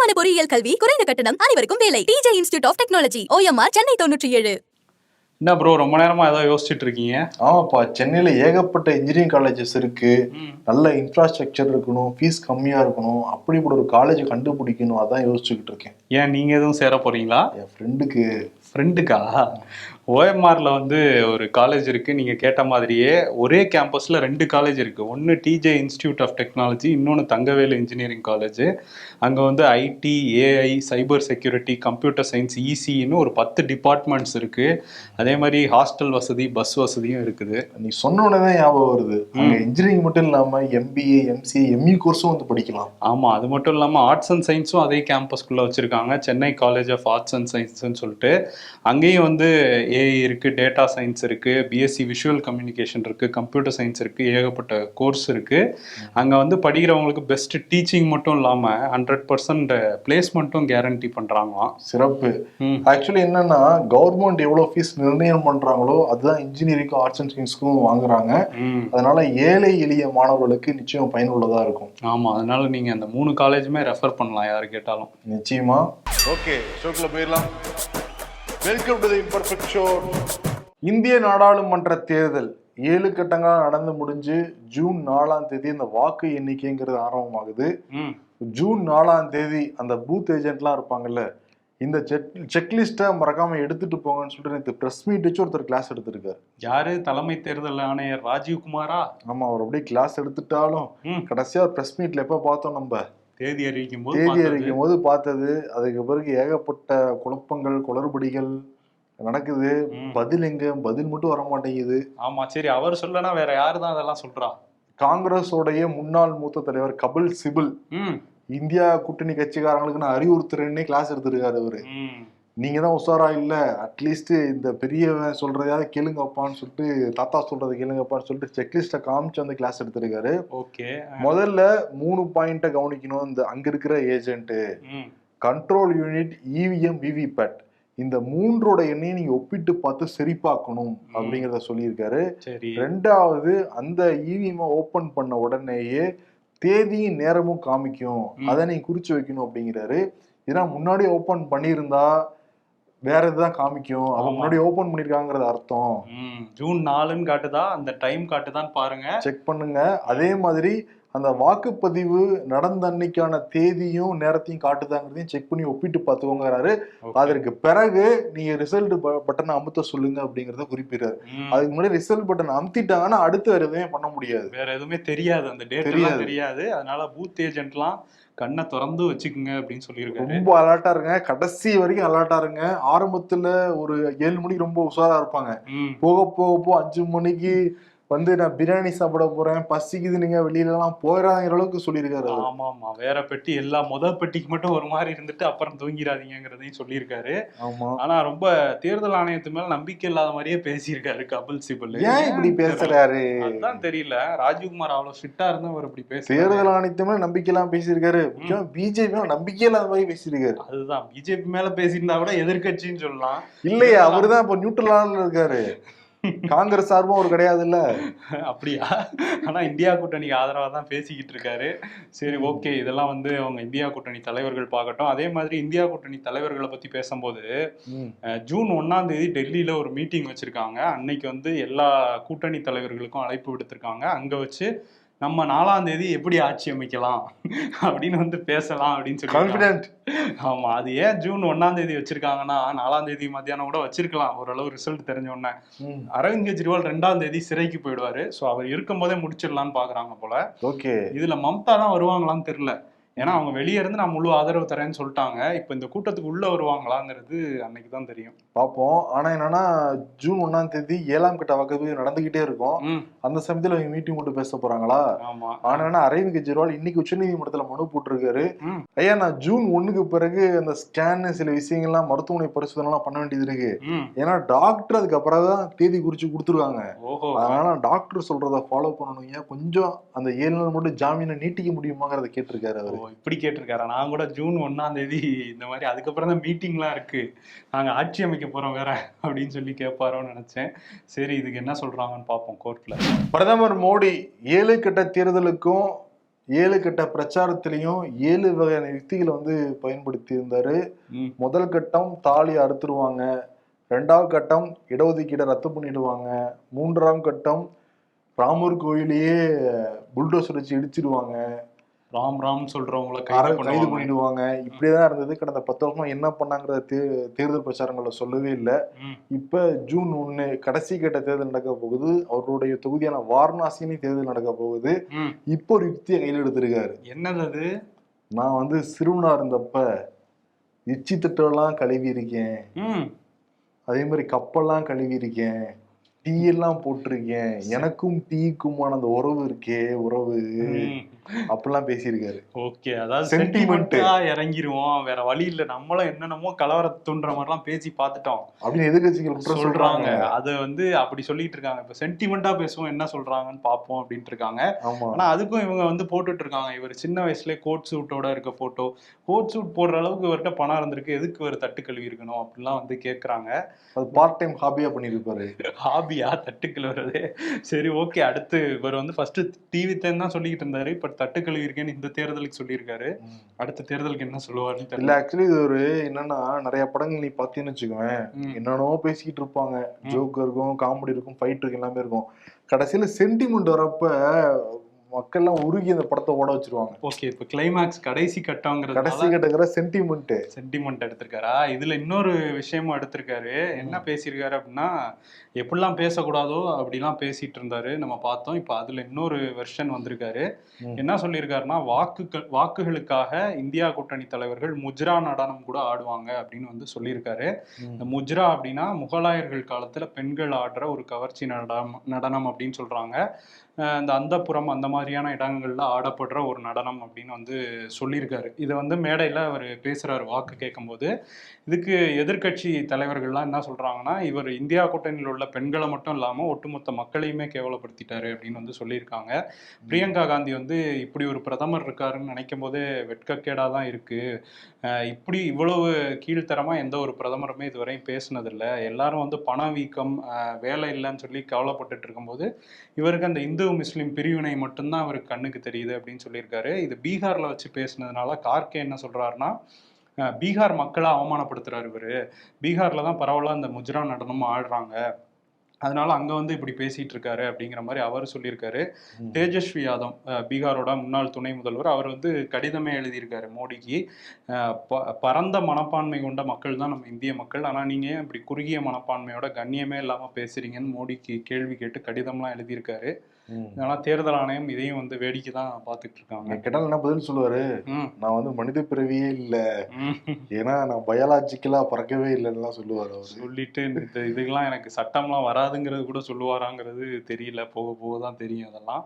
தரமான பொறியியல் கல்வி குறைந்த கட்டணம் அனைவருக்கும் வேலை. DJ institute of technology OMR Chennai தொண்ணூற்றி ஏழு என்ன ப்ரோ ரொம்ப நேரமா ஏதோ யோசிச்சுட்டு இருக்கீங்க? ஆமாப்பா சென்னையில ஏகப்பட்ட இன்ஜினியரிங் காலேஜஸ் இருக்கு. நல்ல இன்ஃப்ராஸ்ட்ரக்சர் இருக்கணும் ஃபீஸ் கம்மியா இருக்கணும். அப்படிப்பட்ட ஒரு காலேஜ் கண்டுபிடிக்கணும் அதான் யோசிச்சுக்கிட்டு இருக்கேன். ஏன் நீங்க எதுவும் சேர போறீங்களா? என் ஃப்ரெண்டுக்கு ஃப்ரெண்டுக்கா ஓஎம்ஆர்ல வந்து ஒரு காலேஜ் இருக்கு. நீங்க கேட்ட மாதிரியே ஒரே கேம்பஸ்ல ரெண்டு காலேஜ் இருக்கு. ஒன்னு டிஜே இன்ஸ்டிடியூட் ஆஃப் டெக்னாலஜி இன்னொன்னு தங்கவேலு இன்ஜினியரிங் காலேஜ் அங்க வந்து IT AI cyber security computer science இசின்னு ஒரு பத்து டிபார்ட்மெண்ட்ஸ் இருக்கு. அதே மாதிரி ஹாஸ்டல் வசதி பஸ் வசதியும் இருக்குது. நீ சொன்ன தான் ஞாபகம் வருது. அங்க இன்ஜினியரிங் மட்டும் இல்லாம எம்பிஏ எம்சிஏ எம்இ கோர்ஸும் வந்து படிக்கலாம். ஆமா அது மட்டும் இல்லாம ஆர்ட்ஸ் அண்ட் சயின்ஸும் அதே கேம்பஸ்குள்ள வச்சிருக்காங்க. Chennai college of arts and சயின்ஸ்னு சொல்லிட்டு. அங்கேயும் வந்து ஏஐ இருக்கு டேட்டா சயின்ஸ் இருக்கு பிஎஸ்சி விஷுவல் கம்யூனிகேஷன் இருக்கு கம்ப்யூட்டர் சயின்ஸ் இருக்கு ஏகப்பட்ட கோர்ஸ் இருக்கு. அங்க வந்து படிக்கிறவங்களுக்கு பெஸ்ட் டீச்சிங் மட்டும் இல்லாம ஹண்ட்ரட் பர்சன்ட் பிளேஸ்மெண்ட்டும் கேரண்டி பண்றாங்களாம். சிறப்பு. ஆக்சுவலி என்னன்னா கவர்மெண்ட் எவ்வளவு ஃபீஸ் நிர்ணயம் பண்றாங்களோ அதுதான் இன்ஜினியரிங்க்கும் ஆர்ட்ஸ் அண்ட் சயின்ஸ்க்கும் வாங்குறாங்க. அதனால ஏழை எளிய மாணவர்களுக்கு நிச்சயம் பயனுள்ளதா இருக்கும். ஆமா அதனால நீங்க அந்த மூணு காலேஜுமே ரெஃபர் பண்ணலாம் யாரு கேட்டாலும். நிச்சயமா. ஓகே ஷோக்குள்ள போயிடலாம். Welcome to the imperfect show இந்திய நாடாளுமன்ற தேர்தல். ஏழு கட்டங்களாக நடந்து முடிஞ்சு ஜூன் நாலாம் தேதி இந்த வாக்கு எண்ணிக்கைங்கிறது ஆரம்பமாகுது. ஜூன் நாலாம் தேதி அந்த பூத் ஏஜென்ட்லாம் இருப்பாங்கல்ல இந்த செக் செக்லிஸ்ட்டை மறக்காம எடுத்துட்டு போங்கன்னு சொல்லிட்டு நேற்று ப்ரெஸ் மீட் வச்சு ஒருத்தர் கிளாஸ் எடுத்திருக்காரு. யாரு? தலைமை தேர்தல் ஆணையர் ராஜீவ் குமாரா ஆமா அவர் அப்படியே கிளாஸ் எடுத்துட்டாலும் கடைசியா ப்ரெஸ் மீட்ல எப்ப பார்த்தோம் நம்ம? தேதி அறிவிக்கும் போது தேதி. அறிவிக்கும் போது பார்த்தது. அதுக்கு பிறகு ஏகப்பட்ட குழப்பங்கள் குளறுபடிகள் நடக்குது. பதில் எங்க? பதில் மட்டும் வர மாட்டேங்குது ஆமா சரி அவர் சொல்லனா வேற யாரு தான் அதெல்லாம் சொல்றா? காங்கிரஸோடைய முன்னாள் மூத்த தலைவர் கபில் சிபில். இந்தியா கூட்டணி கட்சிக்காரங்களுக்கு நான் அறிவுறுத்துறேன்னே கிளாஸ் எடுத்திருக்காரு அவரு. நீங்க தான் உஷாரா இல்ல? அட்லீஸ்ட் இந்த பெரியவன் சொல்றதையாவது கேளுங்கப்பான்னு சொல்லிட்டு தாத்தா சொல்றதை கேளுங்கப்பான்னு சொல்லிட்டு செக்லிஸ்ட காமிச்சு வந்து கிளாஸ் எடுத்திருக்காரு. ஓகே. முதல்ல மூணு பாயிண்ட்டை கவனிக்கணும். இந்த அங்க இருக்கிற agent control unit EVM VVPAT இந்த மூன்றோட எண்ணையும் நீங்க ஒப்பிட்டு பார்த்து சரி பார்க்கணும் அப்படிங்கிறத சொல்லியிருக்காரு. ரெண்டாவது அந்த இவிஎம் ஓபன் பண்ண உடனேயே தேதியும் நேரமும் காமிக்கும். அதை நீ குறிச்சு வைக்கணும் அப்படிங்கிறாரு. ஏன்னா முன்னாடி ஓபன் பண்ணியிருந்தா வேற இதுதான் காமிக்கும். ஆமா. முன்னாடி ஓபன் பண்ணிருக்காங்கிறது அர்த்தம். ஜூன் நாலுன்னு காட்டுதா? அந்த டைம் காட்டுதான்னு பாருங்க. செக் பண்ணுங்க. அதே மாதிரி அந்த வாக்குப்பதிவு நடந்த அன்னைக்கான தேதியும் நேரத்தையும் காட்டுதாங்கிறதையும் செக் பண்ணி ஒப்பிட்டு பார்த்துக்கோங்கிறாரு. அதற்கு பிறகு நீங்க ரிசல்ட் பட்டனை அமுத்த சொல்லுங்க அப்படிங்கறத குறிப்பிடுறாரு. அதுக்கு முன்னாடி ரிசல்ட் பட்டன் அமுத்திட்டாங்கன்னா அடுத்து வேற எதுவுமே பண்ண முடியாது. வேற எதுவுமே தெரியாது. அந்த டேட் தெரியாது. தெரியாது. அதனால பூத் ஏஜென்ட்லாம் கண்ணை திறந்து வச்சுக்குங்க அப்படின்னு சொல்லியிருக்காரு. ரொம்ப அலர்ட்டா இருங்க. கடைசி வரைக்கும் அலர்ட்டா இருங்க. ஆரம்பத்துல ஒரு ஏழு மணிக்கு ரொம்ப உஷாரா இருப்பாங்க. போக போக போக அஞ்சு மணிக்கு வந்து நான் பிரியாணி சாப்பிட போறேன் பசிக்குது நீங்க வெளியில எல்லாம் போயிடாங்கிற அளவுக்கு சொல்லியிருக்காரு. ஆமா ஆமா வேற பெட்டி எல்லா முதல் பெட்டிக்கு மட்டும் ஒரு மாதிரி இருந்துட்டு அப்புறம் தூங்கிடாதீங்கிறதையும் சொல்லியிருக்காரு. ஆமா. ஆனா ரொம்ப தேர்தல் ஆணையத்து மேல நம்பிக்கை இல்லாத மாதிரியே பேசியிருக்காரு கபில் சிபல். ஏன் இப்படி பேசுறாரு? அதுதான் தெரியல. ராஜீவ்குமார் அவ்வளவு ஸ்ட்ரிக்டா இருந்தா அவர் இப்படி பேசுறாரு. தேர்தல் ஆணையத்துமே நம்பிக்கை எல்லாம் பேசியிருக்காரு. முக்கியமா பிஜேபி நம்பிக்கை இல்லாத மாதிரி பேசியிருக்காரு. அதுதான் பிஜேபி மேல பேசியிருந்தா கூட எதிர்க்கட்சின்னு சொல்லலாம். இல்லையா அவருதான் இப்ப நியூட்ரலான இருக்காரு. காங்கிரஸ் சார்பும் அவர் கிடையாது இல்ல அப்படியா? ஆனா இந்தியா கூட்டணிக்கு ஆதரவா தான் பேசிக்கிட்டு இருக்காரு. சரி ஓகே. இதெல்லாம் வந்து அவங்க இந்தியா கூட்டணி தலைவர்கள் பார்க்கட்டும். அதே மாதிரி இந்தியா கூட்டணி தலைவர்களை பத்தி பேசும்போது ஜூன் ஒன்னாம் தேதி டெல்லியில ஒரு மீட்டிங் வச்சிருக்காங்க. அன்னைக்கு வந்து எல்லா கூட்டணி தலைவர்களுக்கும் அழைப்பு விடுத்திருக்காங்க. அங்க வச்சு நம்ம நாலாம் தேதி எப்படி ஆட்சி அமைக்கலாம் அப்படின்னு வந்து பேசலாம் அப்படின்னு சொல்லி கான்பிடென்ட் ஆமா அது ஏன் ஜூன் ஒன்னாம் தேதி வச்சிருக்காங்கன்னா நாலாம் தேதி மத்தியானம் கூட வச்சிருக்கலாம். ஓரளவு ரிசல்ட் தெரிஞ்ச உடனே. அரவிந்த் கெஜ்ரிவால் ரெண்டாம் தேதி சிறைக்கு போயிடுவாரு. சோ அவர் இருக்கும்போதே முடிச்சிடலாம்னு பாக்குறாங்க போல. ஓகே இதுல மம்தா தான் வருவாங்களான்னு தெரியல. ஏன்னா அவங்க வெளியே இருந்து நான் முழு ஆதரவு தரேன்னு சொல்லிட்டாங்க. இப்போ இந்த கூட்டத்துக்கு உள்ள வருவாங்களாங்கிறது அன்னைக்கு தான் தெரியும். பார்ப்போம் ஆனா என்னன்னா ஜூன் ஒண்ணாம் தேதி ஏழாம் கட்ட வாக்குப்பதிவு நடந்துகிட்டே இருக்கும். அந்த சமயத்துல அவங்க மீட்டிங் போட்டு பேச போறாங்களா? ஆமா. ஆனா என்ன அரவிந்த் கெஜ்ரிவால் இன்னைக்கு உச்சநீதிமன்றத்துல மனு போட்டிருக்காரு. ஐயா நான் ஜூன் ஒண்ணுக்கு பிறகு அந்த ஸ்கேன் சில விஷயங்கள்லாம் மருத்துவமனை பரிசோதனை எல்லாம் பண்ண வேண்டியது இருக்கு. ஏன்னா டாக்டர் அதுக்கப்புறம் தான் தேதி குறிச்சு கொடுத்துருக்காங்க. அதனால டாக்டர் சொல்றத ஃபாலோ பண்ணணும் ஏன் கொஞ்சம் அந்த ஏழு நாள் மட்டும் ஜாமீனை நீட்டிக்க முடியுமாங்கிறத கேட்டிருக்காரு அவரு. இப்படி கேட்டிருக்காரா? நான் கூட ஜூன் ஒன்னாம் தேதி இந்த மாதிரி அதுக்கப்புறம் தான் மீட்டிங்லாம் இருக்கு. நாங்க ஆட்சி அமைக்க போறோம் வேற அப்படின்னு சொல்லி கேட்பாரோன்னு நினைச்சேன். சரி இதுக்கு என்ன சொல்றாங்கன்னு பார்ப்போம் கோர்ட்ல. பிரதமர் மோடி ஏழு கட்ட தேர்தலுக்கும் ஏழு கட்ட பிரச்சாரத்திலையும் ஏழு வகையான யுக்திகளை வந்து பயன்படுத்தி இருந்தாரு. முதல் கட்டம் தாலி அறுத்துருவாங்க. ரெண்டாவது கட்டம் இடஒதுக்கீடை ரத்து பண்ணிடுவாங்க. மூன்றாம் கட்டம் ராமர் கோயிலையே புல்டோசர் வச்சு இடிச்சிடுவாங்க ராம் ராம் சொல்றவங்கள கைது கைது பண்ணிடுவாங்க. இப்படியேதான் இருந்தது. கடந்த பத்து வருஷமா என்ன பண்ணாங்கிறத தேர்தல் பிரச்சாரங்களை சொல்லவே இல்லை. இப்ப ஜூன் ஒண்ணு கடைசி கட்ட தேர்தல் நடக்க போகுது. அவருடைய தொகுதியான வாரணாசியிலையும் தேர்தல் நடக்க போகுது. இப்போ ஒரு யுக்தியை கையில் எடுத்திருக்காரு. என்னது நான் வந்து சிறுவனா இருந்தப்ப எச்சி தட்டெல்லாம் கழுவி இருக்கேன் அதே மாதிரி கப்பெல்லாம் கழுவி இருக்கேன் டீ எல்லாம் போட்டிருக்கேன் எனக்கும் டீக்குமான அந்த உறவு இருக்கே உறவு. அப்படிலாம் பேசியிருக்காரு. ஓகே அதாவது Sentiment. சென்டிமெண்டா இறங்கிருவோம். வேற வழி இல்ல. நம்மளும் என்னென்னமோ கலவரத்தை தூண்டுற மாதிரிலாம் பேசி பார்த்துட்டோம். அப்படின்னு எதிர்கட்சிகள் சொல்றாங்க. அது வந்து அப்படி சொல்லிட்டு இருக்காங்க. இப்ப சென்டிமெண்டா பேசுவோம் என்ன சொல்றாங்கன்னு பாப்போம் அப்படின்ட்டு இருக்காங்க. ஆனா அதுக்கும் இவங்க வந்து போட்டுட்டு இருக்காங்க. இவர் சின்ன வயசுல கோட் சூட்டோட இருக்க போட்டோ கோட் சூட் போடுற அளவுக்கு இவர்கிட்ட பணம் இருந்திருக்கு. எதுக்கு இவர் தட்டு கழுவி இருக்கணும் அப்படிலாம் வந்து கேக்குறாங்க. அது பார்ட் டைம் ஹாபியா பண்ணிருப்பாரு ஹாபியா தட்டு கழுவுறது. சரி ஓகே அடுத்து இவர் வந்து ஃபர்ஸ்ட் டிவி தான் சொல்லிக்கிட்டு இருந்தாரு. இப்ப தட்டு கழுவி இருக்கேன்னு இந்த தேர்தலுக்கு சொல்லியிருக்காரு. அடுத்த தேர்தலுக்கு என்ன சொல்லுவாருன்னு இல்ல ஆக்சுவலி இது ஒரு என்னன்னா நிறைய படங்கள் நீ பாத்தீங்கன்னு வச்சுக்கோவேன் ம். என்னென்னவோ பேசிக்கிட்டு இருப்பாங்க. ஜோக் இருக்கும் காமெடி இருக்கும் ஃபைட் இருக்கும் எல்லாமே இருக்கும். கடைசியில சென்டிமெண்ட் வரப்ப மக்கள்லாம் உருகி அந்த படத்தை ஓட வச்சிருவாங்க. ஓகே இப்ப கிளைமேக்ஸ் கடைசி கடைசி கட்டங்கிறது கட்டக்கிற சென்டிமெண்ட் சென்டிமெண்ட் எடுத்திருக்காரா? இதுல இன்னொரு விஷயமும் எடுத்திருக்காரு. என்ன பேசியிருக்காரு அப்படின்னா எப்படிலாம் பேசக்கூடாதோ அப்படிலாம் பேசிட்டு இருந்தாரு நம்ம பார்த்தோம். இப்போ அதுல இன்னொரு வெர்ஷன் வந்திருக்காரு. என்ன சொல்லியிருக்காருன்னா வாக்குகள் வாக்குகளுக்காக இந்தியா கூட்டணி தலைவர்கள் முஜ்ரா நடனம் கூட ஆடுவாங்க அப்படின்னு வந்து சொல்லியிருக்காரு. இந்த முஜ்ரா அப்படின்னா முகலாயர்கள் காலத்துல பெண்கள் ஆடுற ஒரு கவர்ச்சி நடனம் நடனம் அப்படின்னு சொல்றாங்க. இந்த அந்தப்புறம் அந்த மாதிரியான இடங்கள்ல ஆடப்படுற ஒரு நடனம் அப்படின்னு வந்து சொல்லியிருக்காரு. இதை வந்து மேடையில் அவர் பேசுகிறார் வாக்கு கேட்கும்போது. இதுக்கு எதிர்க்கட்சி தலைவர்கள்லாம் என்ன சொல்கிறாங்கன்னா இவர் இந்தியா கூட்டணியில் உள்ள பெண்களை மட்டும் இல்லாமல் ஒட்டுமொத்த மக்களையுமே கேவலப்படுத்திட்டாரு அப்படின்னு வந்து சொல்லியிருக்காங்க. பிரியங்கா காந்தி வந்து இப்படி ஒரு பிரதமர் இருக்காருன்னு நினைக்கும் போதே வெட்கக்கேடாக தான் இருக்குது இப்படி இவ்வளவு கீழ்த்தரமாக எந்த ஒரு பிரதமருமே இதுவரையும் பேசினதில்லை. எல்லாரும் வந்து பணவீக்கம் வீக்கம் வேலை இல்லைன்னு சொல்லி கவலைப்பட்டுட்டு இருக்கும்போது இவருக்கு அந்த இந்து முஸ்லீம் பிரிவினை மட்டும்தான் அவருக்கு கண்ணுக்கு தெரியுது அப்படின்னு சொல்லியிருக்காரு. இது பீகார்ல வச்சு பேசினதுனால கார்கே என்ன சொல்றாருன்னா அஹ் பீகார் மக்களை அவமானப்படுத்துறாரு இவரு. பீகார்ல தான் பரவலா இந்த முஜ்ரா நடனம் ஆடுறாங்க. அதனால அங்க வந்து இப்படி பேசிட்டு இருக்காரு அப்படிங்கிற மாதிரி அவர் சொல்லியிருக்காரு. தேஜஸ்வி யாதவ் பீகாரோட முன்னாள் துணை முதல்வர் அவர் வந்து கடிதமே எழுதியிருக்காரு மோடிக்கு. பரந்த மனப்பான்மை கொண்ட மக்கள் தான் நம்ம இந்திய மக்கள். ஆனா நீங்க ஏன் இப்படி குறுகிய மனப்பான்மையோட கண்ணியமே இல்லாம பேசுறீங்கன்னு மோடிக்கு கேள்வி கேட்டு கடிதம்லாம் எழுதியிருக்காரு. ம். ஆனா தேர்தல் ஆணையம் இதையும் வந்து வேடிக்கை தான் பார்த்துட்டு இருக்காங்க நீங்க கேட்டாலும் என்ன பதில் சொல்லுவாரு? நான் வந்து மனித பிறவியே இல்ல. ஏன்னா நான் பயாலாஜிக்கலா பறக்கவே இல்லைன்னு சொல்லுவாரு அவரு. சொல்லிட்டு இந்த இதுக்கெல்லாம் எனக்கு சட்டம்லாம் வராதுங்கிறது கூட சொல்லுவாராங்கிறது தெரியல. போக போக தான் தெரியும் அதெல்லாம்.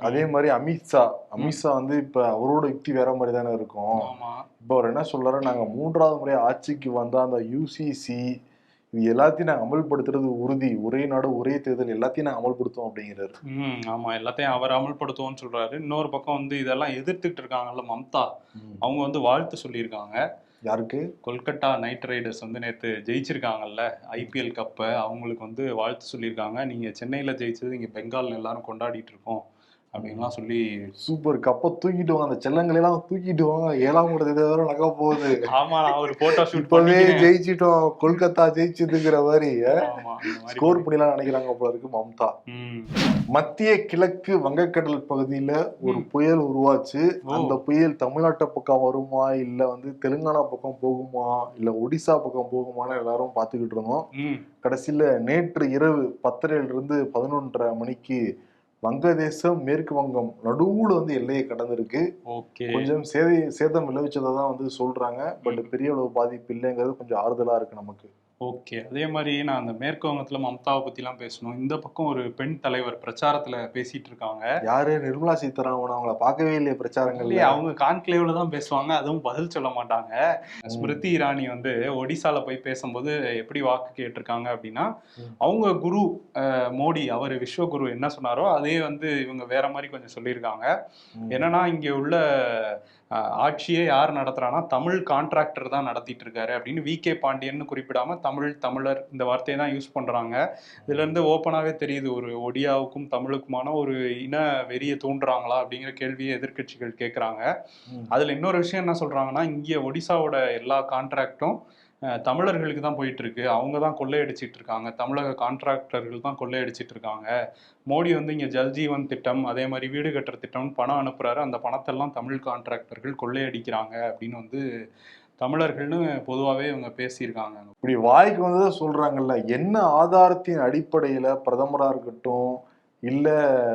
அதே மாதிரி அமித்ஷா. அமித்ஷா வந்து இப்ப அவரோட யுக்தி வேற மாதிரி தானே இருக்கும். ஆமா. இப்போ அவர் என்ன சொல்றாரு நாங்க மூன்றாவது முறை ஆட்சிக்கு வந்த அந்த யூசிசி இது எல்லாத்தையும் நாங்க அமல்படுத்துறது உறுதி. ஒரே நாடு ஒரே தேர்தல் எல்லாத்தையும் நாங்க அமல்படுத்துவோம் அப்படிங்கிறாரு. ம் ஆமா. எல்லாத்தையும் அவர் அமல்படுத்துவோம்னு சொல்றாரு. இன்னொரு பக்கம் வந்து இதெல்லாம் எதிர்த்துட்டு இருக்காங்கல்ல மம்தா. அவங்க வந்து வாழ்த்து சொல்லியிருக்காங்க. யாருக்கு? கொல்கட்டா நைட் ரைடர்ஸ் வந்து நேற்று ஜெயிச்சிருக்காங்கல்ல ஐபிஎல் கப்பை. அவங்களுக்கு வந்து வாழ்த்து சொல்லியிருக்காங்க. நீங்க சென்னையில ஜெயிச்சது இங்க பெங்கால்ல எல்லாரும் கொண்டாடிட்டு இருக்கோம். அப்படின்லாம் சொல்லி சூப்பர் கப்பை தூக்கிட்டு வாங்க. அந்த செல்லங்களை எல்லாம் தூக்கிட்டு வாங்க. ஏழாம் கூட தேதி வரை நடக்க போகுது. ஆமா ஒரு போட்டோ ஷூட் இப்பவே பண்ணி ஜெயிச்சிட்டோம். கொல்கத்தா ஜெயிச்சதுங்கிற மாதிரி ஸ்கோர் பண்ணிலாம் நினைக்கிறாங்க போல இருக்கு மம்தா. மத்திய கிழக்கு வங்கக்கடல் பகுதியில ஒரு புயல் உருவாச்சு. அந்த புயல் தமிழ்நாட்டு பக்கம் வருமா இல்ல வந்து தெலுங்கானா பக்கம் போகுமா இல்ல ஒடிசா பக்கம் போகுமான்னு எல்லாரும் பாத்துக்கிட்டு இருந்தோம். கடைசியில நேற்று இரவு பத்தரையில இருந்து பதினொன்றரை மணிக்கு வங்கதேசம் மேற்கு வங்கம் நடுவுல வந்து எல்லையை கடந்திருக்கு. கொஞ்சம் சேதை சேதம் விளைவிச்சதை தான் வந்து சொல்றாங்க. பட் பெரிய அளவு பாதிப்பு இல்லைங்கிறது கொஞ்சம் ஆறுதலா இருக்கு நமக்கு. ஓகே. அதே மாதிரி நான் அந்த மேற்கு வங்கத்துல மம்தாவை பத்திலாம் பேசணும். இந்த பக்கம் ஒரு பெண் தலைவர் பிரச்சாரத்துல பேசிட்டு இருக்காங்க. யாரு? நிர்மலா சீதாராமன் அவங்கள பார்க்கவே இல்லையே பிரச்சாரங்கள்ல. இல்லையே அவங்க கான்க்ளேவ்ல தான் பேசுவாங்க. அதுவும் பதில் சொல்ல மாட்டாங்க. ஸ்மிருதி இரானி வந்து ஒடிசால போய் பேசும்போது எப்படி வாக்கு கேட்டிருக்காங்க அப்படின்னா. அவங்க குரு மோடி அவர் விஸ்வகுரு என்ன சொன்னாரோ அதே வந்து இவங்க வேற மாதிரி கொஞ்சம் சொல்லியிருக்காங்க. என்னன்னா இங்க உள்ள ஆட்சியே யார் நடத்துறான்னா தமிழ் கான்ட்ராக்டர் தான் நடத்திட்டு இருக்காரு அப்படின்னு வி. கே. பாண்டியன்னு குறிப்பிடாம தமிழ் தமிழர் இந்த வார்த்தையை தான் யூஸ் பண்றாங்க. இதுல இருந்து ஓப்பனாவே தெரியுது. ஒரு ஒடியாவுக்கும் தமிழுக்குமான ஒரு இன வெறியை தூண்டுறாங்களா அப்படிங்கிற கேள்வியை எதிர்க்கட்சிகள் கேட்குறாங்க. அதுல இன்னொரு விஷயம் என்ன சொல்றாங்கன்னா இங்கே ஒடிசாவோட எல்லா கான்ட்ராக்டும் தமிழர்களுக்கு தான் போயிட்டு இருக்கு அவங்க தான் கொள்ளையடிச்சிட்டு இருக்காங்க தமிழக கான்ட்ராக்டர்கள் தான் கொள்ளையடிச்சிட்டு இருக்காங்க மோடி வந்து இங்கே ஜல்ஜீவன் திட்டம் அதே மாதிரி வீடு கட்டுற திட்டம்னு பணம் அனுப்புறாரு. அந்த பணத்தெல்லாம் தமிழ் கான்ட்ராக்டர்கள் கொள்ளையடிக்கிறாங்க அப்படின்னு வந்து தமிழர்கள்னு பொதுவாகவே இவங்க பேசியிருக்காங்க. இப்படி வாய்க்கு வந்து சொல்றாங்கல்ல என்ன ஆதாரத்தின் அடிப்படையில் பிரதமராக இருக்கட்டும் இல்ல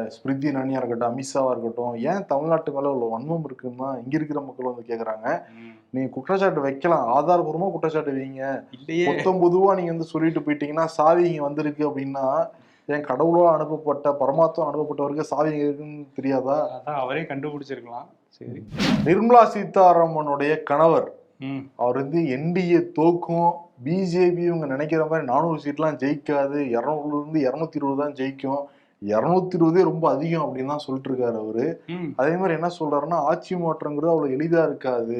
ஸ்மிருதி இரானியா இருக்கட்டும் அமித்ஷாவா இருக்கட்டும் ஏன் தமிழ்நாட்டு மேல உள்ள வன்மம் இருக்குன்னா இங்க இருக்கிற மக்கள் வந்து கேக்குறாங்க. ம். நீங்க குற்றச்சாட்டு வைக்கலாம். ஆதாரபூர்வமா குற்றச்சாட்டு வைங்க. இல்லையே. மொத்தம் பொதுவா நீங்க வந்து சொல்லிட்டு போயிட்டீங்கன்னா சாவி இங்க வந்திருக்கு அப்படின்னா என் கடவுளா அனுப்பப்பட்ட பரமாத்மா அனுப்பப்பட்டவருக்கு சாவி இருக்குன்னு தெரியாதா? அதான் அவரே கண்டுபிடிச்சிருக்கலாம். சரி. நிர்மலா சீதாராமனுடைய கணவர். அவர் வந்து என்டிஏ தோக்கும். பிஜேபி இவங்க நினைக்கிற மாதிரி நானூறு சீட்லாம் ஜெயிக்காது. இரநூறுல இருந்து இரநூத்தி இருபது தான் ஜெயிக்கும். இரநூத்தி இருபதே ரொம்ப அதிகம் அப்படின்னு தான் சொல்லிட்டு இருக்காரு அவரு அதே மாதிரி என்ன சொல்றாருன்னா ஆட்சி மாற்றங்கிறது அவ்வளவு எளிதா இருக்காது.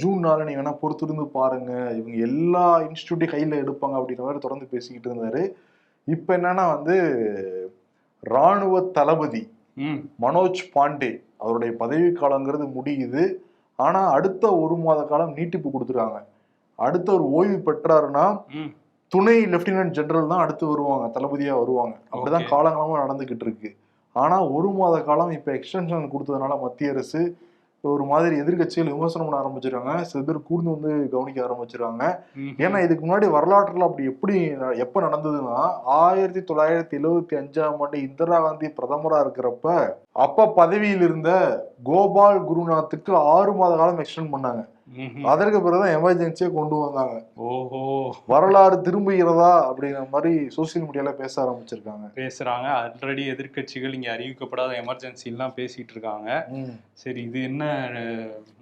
ஜூன் நாள் நீங்க வேணா பொறுத்திருந்து பாருங்க. இவங்க எல்லா இன்ஸ்டியூட்டையும் கையில எடுப்பாங்க அப்படின்ற மாதிரி தொடர்ந்து பேசிக்கிட்டு இருந்தாரு. இப்ப என்னன்னா வந்து ராணுவ தளபதி மனோஜ் பாண்டே அவருடைய பதவி காலங்கிறது முடியுது. ஆனா அடுத்த ஒரு மாத காலம் நீட்டிப்பு கொடுத்துருக்காங்க. அடுத்த ஒரு ஓய்வு பெற்றாருன்னா துணை லெப்டினன்ட் ஜெனரல் தான் அடுத்து வருவாங்க தளபதியா வருவாங்க. அப்படிதான் Okay. காலங்காலமா நடந்துகிட்டு இருக்கு. ஆனா ஒரு மாத காலம் இப்ப எக்ஸ்டென்ஷன் கொடுத்ததுனால மத்திய அரசு ஒரு மாதிரி எதிர்க்கட்சிகள் விமர்சனம் பண்ண ஆரம்பிச்சிருக்காங்க. சில பேர் கூர்ந்து வந்து கவனிக்க ஆரம்பிச்சிருக்காங்க. ஏன்னா இதுக்கு முன்னாடி வரலாற்றுல அப்படி எப்படி எப்ப நடந்ததுன்னா ஆயிரத்தி தொள்ளாயிரத்தி எழுவத்தி அஞ்சாம் ஆண்டு இந்திரா காந்தி பிரதமரா இருக்கிறப்ப அப்ப பதவியில் இருந்த கோபால் குருநாத்துக்கு ஆறு மாத காலம் எக்ஸ்டெண்ட் பண்ணாங்க. அதற்கு பிறகுதான் எமர்ஜென்சியை கொண்டு வந்தாங்க. ஓஹோ. வரலாறு திரும்புகிறதா அப்படிங்கிற மாதிரி சோசியல் மீடியால பேச ஆரம்பிச்சிருக்காங்க. பேசுறாங்க. ஆல்ரெடி எதிர்க்கட்சிகள் இங்க அறிவிக்கப்படாத எமர்ஜென்சி எல்லாம் பேசிட்டு இருக்காங்க. சரி இது என்ன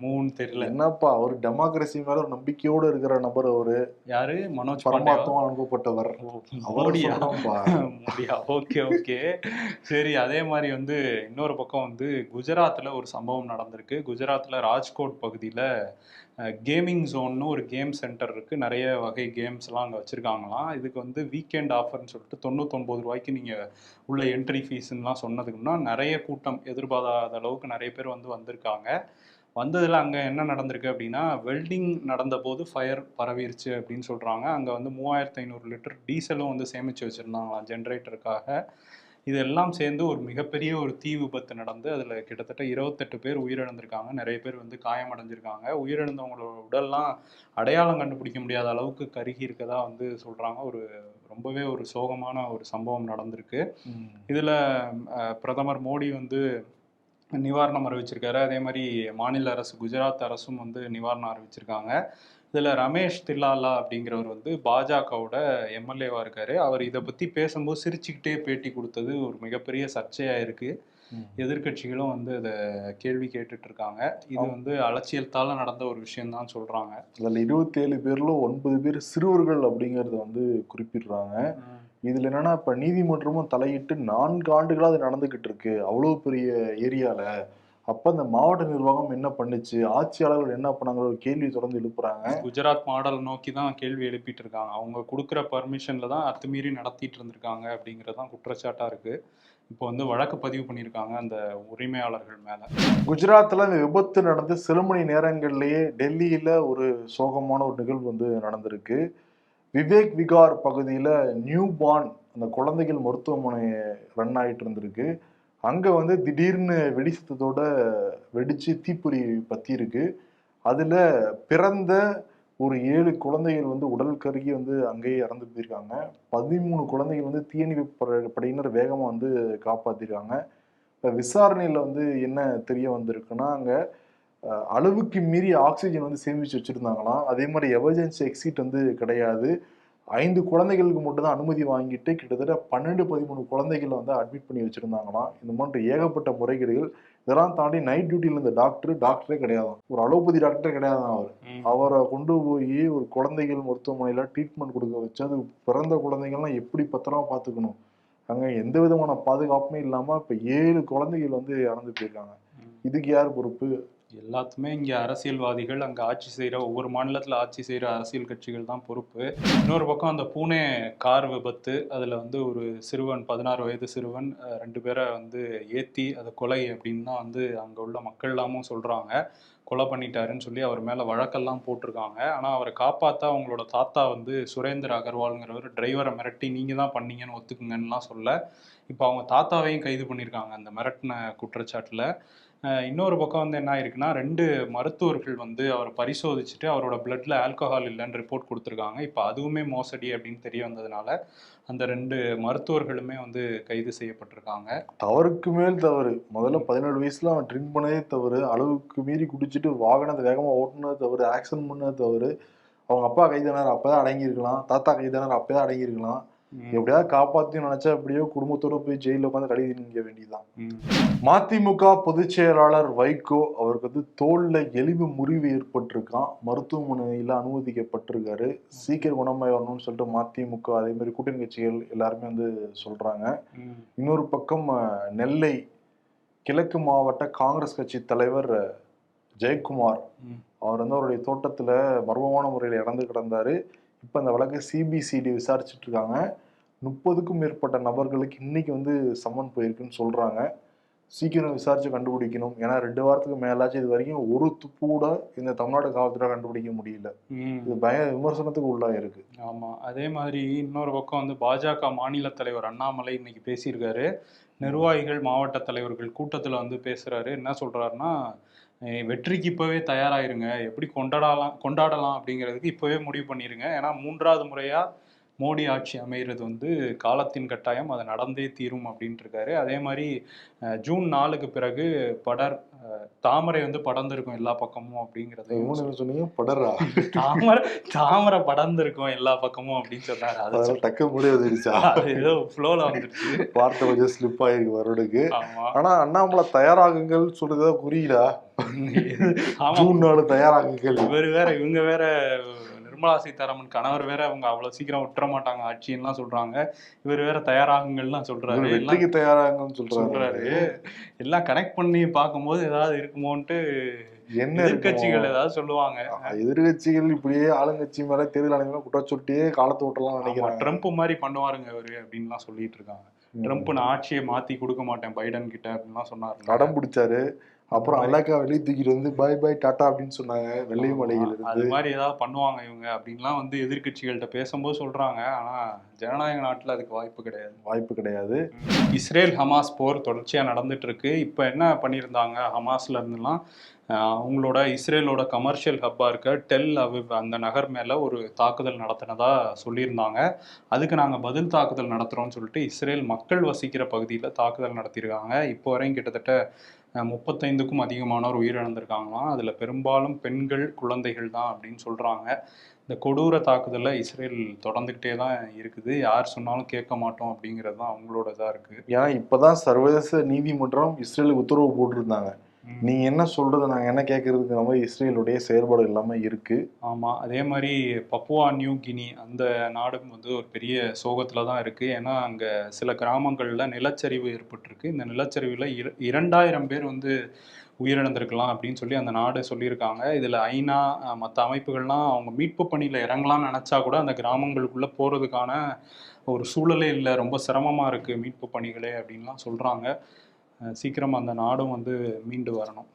மூன்னு தெரியல. என்னப்பா அவர் டெமோக்ரஸி மேல ஒரு நம்பிக்கையோடு இருக்கிற நபர் அவரு. யாரு? மனோஜ் பரமாத்மா அனுப்பப்பட்டவர். அவர் மோடியா? சொல்றோம்ப்பா. மோடியா? Okay okay. சரி அதே மாதிரி வந்து இன்னொரு பக்கம் வந்து குஜராத்தில் ஒரு சம்பவம் நடந்திருக்கு. குஜராத்தில் ராஜ்கோட் பகுதியில் கேமிங் ஜோன்னு ஒரு கேம் சென்டர் இருக்குது நிறைய வகை கேம்ஸ்லாம் அங்கே வச்சிருக்காங்களாம். இதுக்கு வந்து வீக்கெண்ட் ஆஃபர்னு சொல்லிட்டு தொண்ணூத்தொம்பது ரூபாய்க்கு நீங்கள் உள்ள என்ட்ரி ஃபீஸ்லாம் சொன்னதுக்கு நிறைய கூட்டம் எதிர்பாராத அளவுக்கு நிறைய பேர் வந்து வந்திருக்காங்க. வந்ததில் அங்கே என்ன நடந்திருக்கு அப்படின்னா வெல்டிங் நடந்தபோது ஃபயர் பரவிருச்சு அப்படின்னு சொல்கிறாங்க அங்கே வந்து மூவாயிரத்து ஐநூறு லிட்டர் டீசலும் வந்து சேமித்து வச்சுருந்தாங்களாம். ஜென்ரேட்டருக்காக இதெல்லாம் சேர்ந்து ஒரு மிகப்பெரிய ஒரு தீ விபத்து நடந்து அதில் கிட்டத்தட்ட இருபத்தெட்டு பேர் உயிரிழந்திருக்காங்க. நிறைய பேர் வந்து காயமடைஞ்சிருக்காங்க. உயிரிழந்தவங்களோட உடல்லாம் அடையாளம் கண்டுபிடிக்க முடியாத அளவுக்கு கருகி இருக்கதா வந்து சொல்கிறாங்க ஒரு ரொம்பவே ஒரு சோகமான ஒரு சம்பவம் நடந்திருக்கு. இதில் பிரதமர் மோடி வந்து நிவாரணம் அறிவிச்சிருக்காரு. அதே மாதிரி மாநில அரசு குஜராத் அரசும் வந்து நிவாரணம் அறிவிச்சிருக்காங்க. இதில் ரமேஷ் தில்லாலா அப்படிங்கிறவர் வந்து பாஜகவோட எம்எல்ஏவாக இருக்காரு. அவர் இதை பற்றி பேசும்போது சிரிச்சுக்கிட்டே பேட்டி கொடுத்தது ஒரு மிகப்பெரிய சர்ச்சையாக இருக்கு. ம். எதிர்க்கட்சிகளும் வந்து அதை கேள்வி கேட்டுட்டு இருக்காங்க இது வந்து அலட்சியத்தால் நடந்த ஒரு விஷயம் தான் சொல்கிறாங்க அதுல இருபத்தி ஏழு பேர்ல ஒன்பது பேர் சிறுவர்கள் அப்படிங்கறத வந்து குறிப்பிடுறாங்க. இதுல என்னன்னா இப்ப நீதிமன்றமும் தலையிட்டு நான்கு ஆண்டுகளா அது நடந்துகிட்டு இருக்கு. அவ்வளவு பெரிய ஏரியால. அப்ப இந்த மாவட்ட நிர்வாகம் என்ன பண்ணுச்சு? ஆட்சியாளர்கள் என்ன பண்ணாங்கிற ஒரு கேள்வி தொடர்ந்து எழுப்புறாங்க. குஜராத் மாடல் நோக்கி தான் கேள்வி எழுப்பிட்டு இருக்காங்க. அவங்க கொடுக்குற பர்மிஷன்ல தான் அத்துமீறி நடத்திட்டு இருந்திருக்காங்க அப்படிங்கிறது தான் குற்றச்சாட்டா இருக்கு. இப்போ வந்து வழக்கு பதிவு பண்ணியிருக்காங்க அந்த உரிமையாளர்கள் மேல. குஜராத்ல இந்த விபத்து நடந்து சில மணி நேரங்கள்லயே டெல்லியில ஒரு சோகமான ஒரு நிகழ்வு வந்து நடந்திருக்கு. விவேக் விகார் பகுதியில் நியூ பார்ன் அந்த குழந்தைகள் மருத்துவமனை ரன் ஆயிட்டு இருந்திருக்கு. அங்கே வந்து திடீர்னு வெடி வெடித்து வெடிச்சு தீப்பொறி பற்றியிருக்கு அதில் பிறந்த ஒரு ஏழு குழந்தைகள் வந்து உடல் கருகி வந்து அங்கேயே இறந்து போயிருக்காங்க. பதிமூணு குழந்தைகள் வந்து தீயணைப்பு படை- படையினர் வேகமாக வந்து காப்பாற்றிருக்காங்க இப்போ விசாரணையில் வந்து என்ன தெரிய வந்திருக்குன்னா அங்கே அளவுக்கு மீறி ஆக்சிஜன் வந்து சேமிச்சு வச்சுருந்தாங்களாம் அதே மாதிரி எமர்ஜென்சி எக்ஸிட் வந்து கிடையாது. ஐந்து குழந்தைகளுக்கு மட்டும் தான் அனுமதி வாங்கிட்டு கிட்டத்தட்ட பன்னெண்டு பதிமூணு குழந்தைகளை வந்து அட்மிட் பண்ணி வச்சுருந்தாங்களாம் இந்த மாதிரி ஏகப்பட்ட முறைகேடுகள் இதெல்லாம் தாண்டி நைட் டியூட்டியில் இருந்த டாக்டர் டாக்டரே கிடையாதாம் ஒரு அலோபதி டாக்டரே கிடையாதான் அவர். அவரை கொண்டு போய் ஒரு குழந்தைகள் மருத்துவமனையில் ட்ரீட்மெண்ட் கொடுக்க வச்சு அது பிறந்த குழந்தைகள்லாம் எப்படி பத்திரமா பார்த்துக்கணும்? அங்கே எந்த விதமான பாதுகாப்புமே இல்லாமல் இப்போ ஏழு குழந்தைகள் வந்து இறந்து போயிருக்காங்க. இதுக்கு யார் பொறுப்பு? எல்லாத்துமே இங்கே அரசியல்வாதிகள் அங்கே ஆட்சி செய்கிற ஒவ்வொரு மாநிலத்தில் ஆட்சி செய்கிற அரசியல் கட்சிகள் தான் பொறுப்பு. இன்னொரு பக்கம் அந்த பூனே கார் விபத்து அதில் வந்து ஒரு சிறுவன் பதினாறு வயது சிறுவன் ரெண்டு பேரை வந்து ஏற்றி அதை கொலை அப்படின்னு தான் வந்து அங்கே உள்ள மக்கள் எல்லாமும் சொல்கிறாங்க கொலை பண்ணிட்டாருன்னு சொல்லி அவர் மேலே வழக்கெல்லாம் போட்டிருக்காங்க. ஆனால் அவரை காப்பாற்ற அவங்களோட தாத்தா வந்து சுரேந்தர் அகர்வால்ங்கிறவர் டிரைவரை மிரட்டி நீங்கள் தான் பண்ணீங்கன்னு ஒத்துக்குங்கன்னுலாம் சொல்ல இப்போ அவங்க தாத்தாவையும் கைது பண்ணியிருக்காங்க அந்த மிரட்டின குற்றச்சாட்டில். இன்னொரு பக்கம் வந்து என்ன ஆயிருக்குன்னா ரெண்டு மருத்துவர்கள் வந்து அவரை பரிசோதிச்சுட்டு அவரோட பிளட்ல ஆல்கஹால் இல்லைன்னு ரிப்போர்ட் கொடுத்துருக்காங்க. இப்போ அதுவுமே மோசடி அப்படின்னு தெரிய வந்ததுனால அந்த ரெண்டு மருத்துவர்களுமே வந்து கைது செய்யப்பட்டிருக்காங்க. தவறுக்கு மேல் தவறு. முதல்ல பதினேழு வயசுல அவன் ட்ரிங்க் பண்ணதே தவறு. அளவுக்கு மீறி குடிச்சிட்டு வாகனத்தை வேகமாக ஓட்டுனது தவறு. ஆக்சிடென்ட் பண்ணது தவறு. அவங்க அப்பா கைதானார் அப்பதான் அடங்கியிருக்கலாம். தாத்தா கைதானார் அப்பதான் அடங்கியிருக்கலாம். எப்படியாவது காப்பாத்தி நினைச்சா எப்படியோ குடும்பத்தோட போய் ஜெயில உட்காந்து கழுவி நிற்க வேண்டியதுதான். மதிமுக பொதுச் செயலாளர் வைகோ அவருக்கு வந்து தோல்ல எலும்பு முறிவு ஏற்பட்டிருக்கான். மருத்துவமனையில அனுமதிக்கப்பட்டிருக்காரு. சீக்கிரம் குணமாய் வரணும்னு சொல்லிட்டு மதிமுக அதே மாதிரி கூட்டணி கட்சிகள் எல்லாருமே வந்து சொல்றாங்க. இன்னொரு பக்கம் நெல்லை கிழக்கு மாவட்ட காங்கிரஸ் கட்சி தலைவர் ஜெயக்குமார். அவர் வந்து அவருடைய தோட்டத்துல மர்மமான முறையில் இறந்து கிடந்தாரு. இப்போ அந்த வழக்கை சிபிசிடி விசாரிச்சுட்டு இருக்காங்க. முப்பதுக்கும் மேற்பட்ட நபர்களுக்கு இன்னைக்கு வந்து சம்மன் போயிருக்குன்னு சொல்றாங்க. சீக்கிரம் விசாரிச்சு கண்டுபிடிக்கணும். ஏன்னா ரெண்டு வாரத்துக்கு மேலாச்சு இது வரைக்கும் ஒரு துப்பு கூட இந்த தமிழ்நாடு காவல்துறை கண்டுபிடிக்க முடியல. இது பய விமர்சனத்துக்கு உள்ளா இருக்கு ஆமா. அதே மாதிரி இன்னொரு பக்கம் வந்து பாஜக மாநில தலைவர் அண்ணாமலை இன்னைக்கு பேசியிருக்காரு. நிர்வாகிகள் மாவட்ட தலைவர்கள் கூட்டத்துல வந்து பேசுறாரு. என்ன சொல்றாருன்னா "அஹ் வெற்றிக்கு இப்பவே தயாராயிருங்க. எப்படி கொண்டாடலாம் கொண்டாடலாம் அப்படிங்கிறதுக்கு இப்பவே முடிவு பண்ணிருங்க. ஏன்னா மூன்றாவது முறையா மோடி ஆட்சி அமைகிறது வந்து காலத்தின் கட்டாயம் அது நடந்தே தீரும் அப்படின்ட்டு இருக்காரு அதே மாதிரி ஜூன் நாலுக்கு பிறகு படர் தாமரை வந்து படர்ந்திருக்கும் எல்லா பக்கமும் அப்படிங்கிறது சொன்னீங்க படரா? தாமரை தாமரை படர்ந்திருக்கும் எல்லா பக்கமும் அப்படின்னு சொன்னாரு. அது டக்கு அது ஏதோ ஃப்ளோல வந்துருச்சு. வார்த்தை கொஞ்சம் ஸ்லிப் ஆயிருக்கு வருடுக்கு. ஆமா. ஆனா அண்ணாமலை தயாராகுங்கள் சொல்றதா புரியல. ஆமா. ஜூன் நாலு தயாராகுங்கள். இவர் வேற இவங்க வேற நிர்மலா சீதாராமன் கணவர் வேற அவங்க அவ்வளவு சீக்கிரம் விட்டுற மாட்டாங்க. ஆட்சின்லாம் சொல்றாங்க. இவர் வேற தயாராகுங்கள்லாம் சொல்றாரு. வெற்றிக்கு தயாராகுங்கன்னு சொல்றாரு. எல்லாம் கனெக்ட் பண்ணி பார்க்கும்போது ஏதாவது இருக்குமோன்ட்டு என்ன எதிர்கட்சிகள்? ஏதாவது சொல்லுவாங்க. எதிர்கட்சிகள் இப்படியே ஆளுங்கட்சி மேல தேர்தல் ஆணையம் குற்றச்சொட்டியே காலத்தை விட்டலாம் ஆமா, நினைக்கிறாங்க. ட்ரம்ப் மாதிரி பண்ணுவாருங்க அவரு அப்படின்லாம் சொல்லிட்டு இருக்காங்க. ட்ரம்ப் நான் ஆட்சியை மாத்தி கொடுக்க மாட்டேன் பைடன் கிட்ட அப்படின்லாம் சொன்னாரு நடம் பிடிச்சாரு. அப்புறம் அல்லாக்கா வெளியே தூக்கிட்டு வந்து பை பை டாடா அப்படின்னு சொன்னாங்க வெள்ளை மலையில் அது மாதிரி ஏதாவது பண்ணுவாங்க இவங்க அப்படின்லாம் வந்து எதிர்க்கட்சிகள்கிட்ட பேசும்போது சொல்றாங்க. ஆனா ஜனநாயக நாட்டுல அதுக்கு வாய்ப்பு கிடையாது. வாய்ப்பு கிடையாது. இஸ்ரேல் ஹமாஸ் போர் தொடர்ச்சியா நடந்துட்டு இருக்கு இப்போ என்ன பண்ணியிருந்தாங்க ஹமாஸ்ல இருந்துலாம்? அவங்களோட இஸ்ரேலோட கமர்ஷியல் ஹப்பா இருக்க டெல் அவிவ் அந்த நகர் மேல ஒரு தாக்குதல் நடத்தினதா சொல்லியிருந்தாங்க. அதுக்கு நாங்க பதில் தாக்குதல் நடத்துறோம்னு சொல்லிட்டு இஸ்ரேல் மக்கள் வசிக்கிற பகுதியில தாக்குதல் நடத்தியிருக்காங்க. இப்போ வரையும் கிட்டத்தட்ட முப்பத்தைந்துக்கும் அதிகமானோர் உயிரிழந்திருக்காங்களாம். அதில் பெரும்பாலும் பெண்கள் குழந்தைகள் தான் அப்படின்னு சொல்கிறாங்க இந்த கொடூர தாக்குதலை இஸ்ரேல் தொடர்ந்துக்கிட்டே தான் இருக்குது. யார் சொன்னாலும் கேட்க மாட்டோம் அப்படிங்கிறது தான் அவங்களோட இதாக இருக்குது ஏன்னா இப்பதான் சர்வதேச நீதிமன்றம் இஸ்ரேலுக்கு உத்தரவு போட்டிருந்தாங்க. நீ என்ன சொல்றது நாங்க என்ன கேட்கறதுக்கு நம்ம இஸ்ரேலுடைய செயல்பாடு இல்லாம இருக்கு. ஆமா அதே மாதிரி பப்புவா நியூ கினி அந்த நாடும் வந்து ஒரு பெரிய சோகத்துல தான் இருக்கு. ஏன்னா அங்க சில கிராமங்கள்ல நிலச்சரிவு ஏற்பட்டிருக்கு. இந்த நிலச்சரிவுல இர இரண்டாயிரம் பேர் வந்து உயிரிழந்திருக்கலாம் அப்படின்னு சொல்லி அந்த நாடு சொல்லியிருக்காங்க. இதில் ஐநா மற்ற அமைப்புகள்லாம் அவங்க மீட்பு பணியில் இறங்கலாம்னு நினச்சா கூட அந்த கிராமங்களுக்குள்ளே போகிறதுக்கான ஒரு சூழலே இல்லை. ரொம்ப சிரமமாக இருக்குது மீட்பு பணிகளே அப்படின்லாம் சொல்கிறாங்க சீக்கிரம் அந்த நாடும் வந்து மீண்டு வரணும்.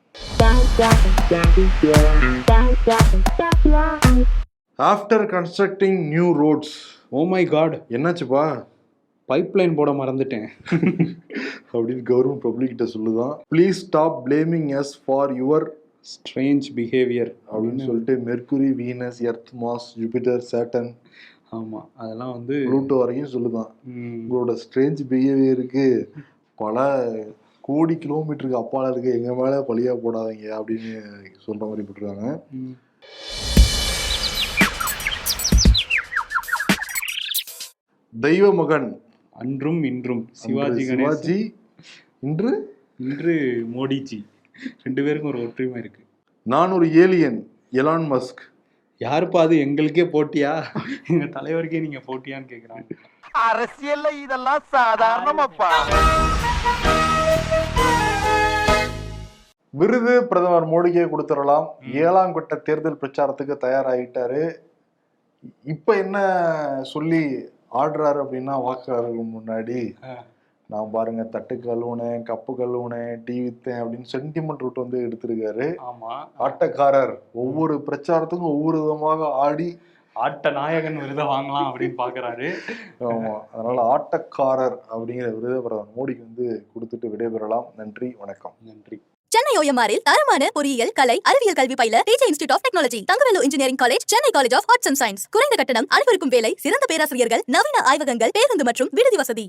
After constructing new roads oh my god என்னாச்சுப்பா? பைப்லைன் போட மறந்துட்டேன். அப்படின்னு கவர்மெண்ட் பப்ளிக் கிட்ட சொல்லுதான். Please stop blaming us for your strange behaviour அப்படின்னு சொல்லிட்டு Mercury Venus Earth Mars Jupiter Saturn ஆமா அதெல்லாம் வந்து ப்ளூட்டோ வரைக்கும் சொல்லுதான். உங்களோட ஸ்ட்ரேஞ்ச் பிஹேவியருக்கு பல கோடி கிலோமீட்டருக்கு அப்பால இருக்க எங்க மேல பழியா போடாதீங்க அப்படின்னு சொல்ற மாதிரி போட்டிருக்காங்க. தெய்வ மகன். அன்றும் இன்றும். சிவாஜி சிவாஜி இன்று? இன்று மோடிஜி. ரெண்டு பேருக்கும் ஒரு ஒற்றுமை இருக்கு. நான் ஒரு ஏலியன் எலான் மஸ்க். யாருப்பா அது? எங்களுக்கே போட்டியா? எங்க தலைவருக்கே நீங்க போட்டியான்னு கேக்குறாங்க. அரசியல்ல இதெல்லாம் சாதாரணமாப்பா. விருது பிரதமர் மோடிக்கே கொடுத்துடலாம். ஏழாம் கட்ட தேர்தல் பிரச்சாரத்துக்கு தயாராகிட்டாரு இப்ப என்ன சொல்லி ஆடுறாரு அப்படின்னா வாக்காளர்கள் முன்னாடி. நான் பாருங்க தட்டு கழுவுனேன் கப்பு கழுவுனேன் டீ வித்தேன் அப்படின்னு சென்டிமெண்ட் ரூட் வந்து எடுத்திருக்காரு. ஆமா. ஆட்டக்காரர் ஒவ்வொரு பிரச்சாரத்துக்கும் ஒவ்வொரு விதமாக ஆடி. ஆட்ட நாயகன் விருதை வாங்கலாம் அப்படின்னு பாக்குறாரு. ஆமா. அதனால ஆட்டக்காரர் அப்படிங்கிற விருதை பிரதமர் மோடிக்கு வந்து கொடுத்துட்டு விடைபெறலாம். நன்றி வணக்கம். நன்றி. சென்னை ஓஎம்ஆரில் தரமான பொறியியல் கலை அறிவியல் கல்வி பயில DJ institute of technology Thangavelu engineering college Chennai college of arts and science குறைந்த கட்டணம் அனைவருக்கும் வேலை சிறந்த பேராசிரியர்கள் நவீன ஆய்வகங்கள் பேருந்து மற்றும் விடுதி வசதி.